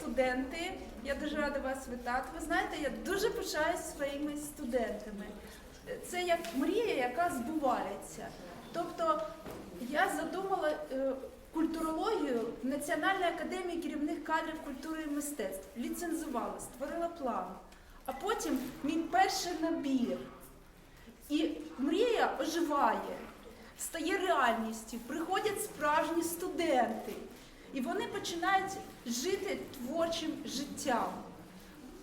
студенти. Я дуже рада вас вітати. Ви знаєте, я дуже пишаюсь своїми студентами. Це як мрія, яка збувається. Тобто я задумала е, культурологію в Національній академії керівних кадрів культури і мистецтв, ліцензувала, створила план. А потім мій перший набір. І мрія оживає, стає реальністю, приходять справжні студенти, і вони починають жити творчим життям.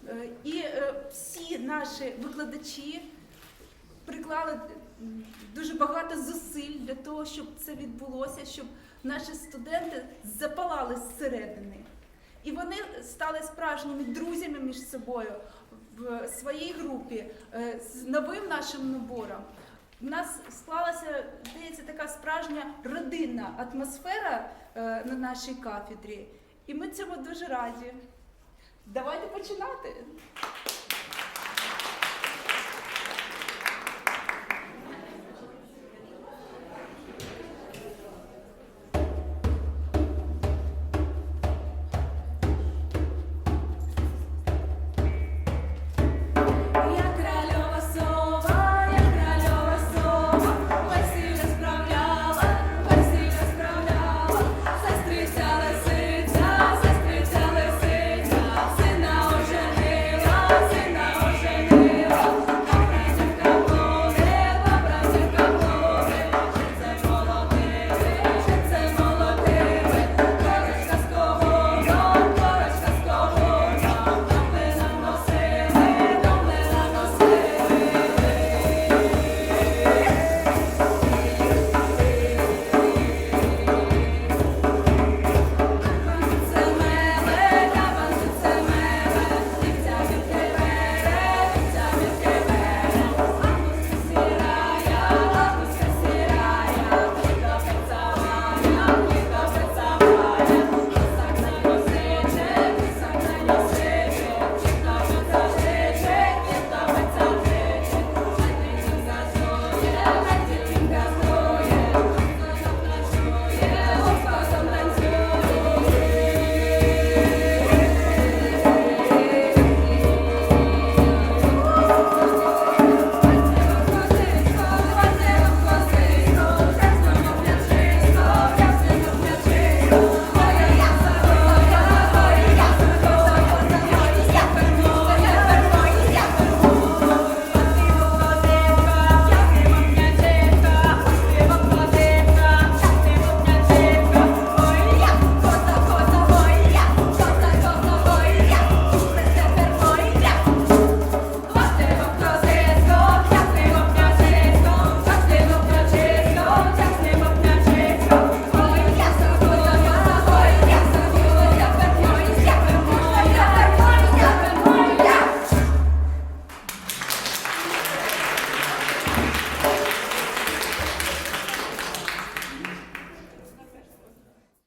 Е, І е, всі наші викладачі приклали дуже багато зусиль для того, щоб це відбулося, щоб наші студенти запалали зсередини. І вони стали справжніми друзями між собою в своїй групі е, з новим нашим набором. У нас склалася, здається, така справжня родинна атмосфера е, на нашій кафедрі, і ми цьому дуже раді. Давайте починати.